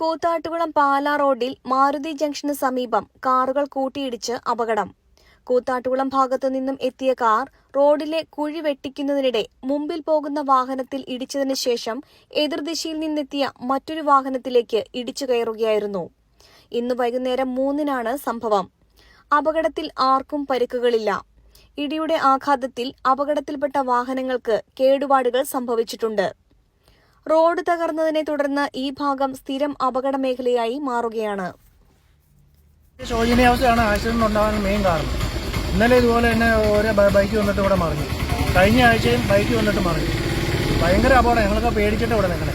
കൂത്താട്ടുകുളം പാലാ റോഡിൽ മാരുതി ജംഗ്ഷന് സമീപം കാറുകൾ കൂട്ടിയിടിച്ച് അപകടം. കൂത്താട്ടുകുളം ഭാഗത്തു നിന്നും എത്തിയ കാർ റോഡിലെ കുഴി വെട്ടിക്കുന്നതിനിടെ മുമ്പിൽ പോകുന്ന വാഹനത്തിൽ ഇടിച്ചതിന് ശേഷം എതിർദിശയിൽ നിന്നെത്തിയ മറ്റൊരു വാഹനത്തിലേക്ക് ഇടിച്ചു കയറുകയായിരുന്നു. ഇന്ന് വൈകുന്നേരം മൂന്നിനാണ് സംഭവം. അപകടത്തിൽ ആർക്കും പരിക്കുകളില്ല. ഇടിയുടെ ആഘാതത്തിൽ അപകടത്തിൽപ്പെട്ട വാഹനങ്ങൾക്ക് കേടുപാടുകൾ സംഭവിച്ചിട്ടുണ്ട്. റോഡ് തകർന്നതിനെ തുടർന്ന് ഈ ഭാഗം സ്ഥിരം അപകട മേഖലയായി മാറുകയാണ്. ശോചനീയാവസ്ഥയാണ് ആക്സിഡന്റ് ഉണ്ടാകാൻ മെയിൻ കാരണം. ഇന്നലെ ഇതുപോലെ തന്നെ ഓരോ ബൈക്ക് വന്നിട്ട് ഇവിടെ മറിഞ്ഞു. കഴിഞ്ഞ ആഴ്ചയും ബൈക്ക് വന്നിട്ട് മറിഞ്ഞു. ഭയങ്കര അപകടം. ഞങ്ങളൊക്കെ പേടിച്ചിട്ട് ഇവിടെ നിൽക്കണേ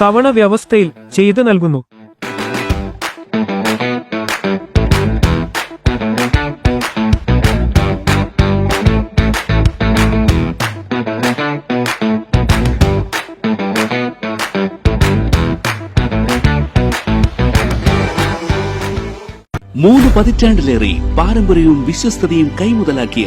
തവണ വ്യവസ്ഥയിൽ ചെയ്തു നൽകുന്നു. മൂന്ന് പതിറ്റാണ്ടിലേറെ പാരമ്പര്യവും വിശ്വസ്തതയും കൈമുതലാക്കിയ